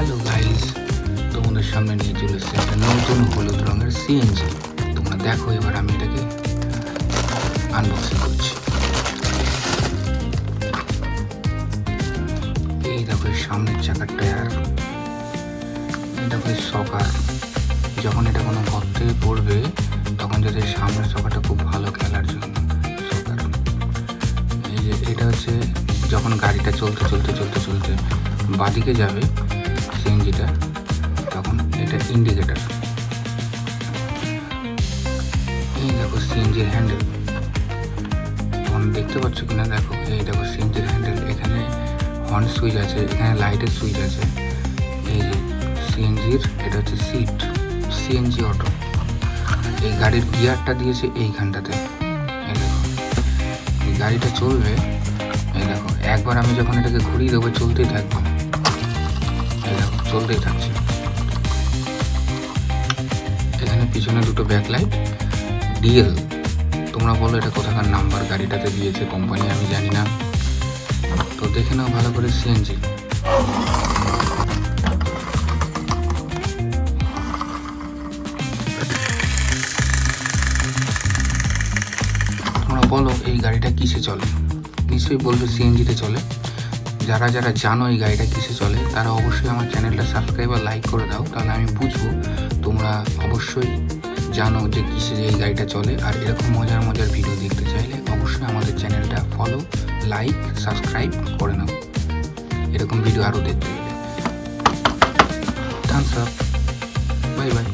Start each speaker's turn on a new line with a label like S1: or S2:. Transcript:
S1: Hello guys তোমাদের সামনে নিয়ে চলে এসেছে একটা নতুন হলুদ রঙের সিএনজি তোমরা দেখো এবার আমি এটাকে আনবক্সিং করছি। এই দেখো সামনের চাকার টায়ার দেখো এর সকার যখন এটা কোনো গর্তে পড়বে, তখন যাতে সামনের সকাটা খুব ভালো খেলার জন্য সকার এই যে, এটা হচ্ছে যখন গাড়িটা চলতে চলতে চলতে চলতে বাদিকে যাবে এটা ইন্ডিকেটার এই দেখো সিএনজির হ্যান্ডেল তখন দেখতে পাচ্ছ কিনা? দেখো, এই দেখো সিএনজির হ্যান্ডেল এখানে হর্ন সুইচ আছে, এখানে লাইটের সুইচ আছে। এই যে সিএনজির এটা হচ্ছে সিট সিএনজি অটো এই গাড়ির গিয়ারটা দিয়েছে এইখানটাতে। এই দেখো, এই গাড়িটা চলবে। এই দেখো, একবার আমি যখন এটাকে ঘুরিয়ে দেবো, চলতেই থাকবে। এই দেখো, চলতেই থাকছে। পিছনে দুটো ব্যাকলাইট ডিএল, তোমরা বলো এটা কোথাকার নাম্বার, গাড়িটাতে দিয়েছে কোম্পানি, আমি জানি না। তো দেখে নাও ভালো করে সিএনজি। তোমরা বলো, এই গাড়িটা কিসে চলে? নিশ্চয়ই বলবে সিএনজিতে চলে। যারা যারা জানো এই গাড়িটা কিসে চলে, তারা অবশ্যই আমার চ্যানেলটা সাবস্ক্রাইব আর লাইক করে দাও, তাহলে আমি বুঝব তোমরা অবশ্যই জানো যে কিসে এই গাড়িটা চলে, আর এরকম মজার মজার ভিডিও দেখতে চাইলে অবশ্যই আমাদের চ্যানেলটা ফলো লাইক সাবস্ক্রাইব করে নাও। এরকম ভিডিও আরও দেখতে থামস আপ বাই বাই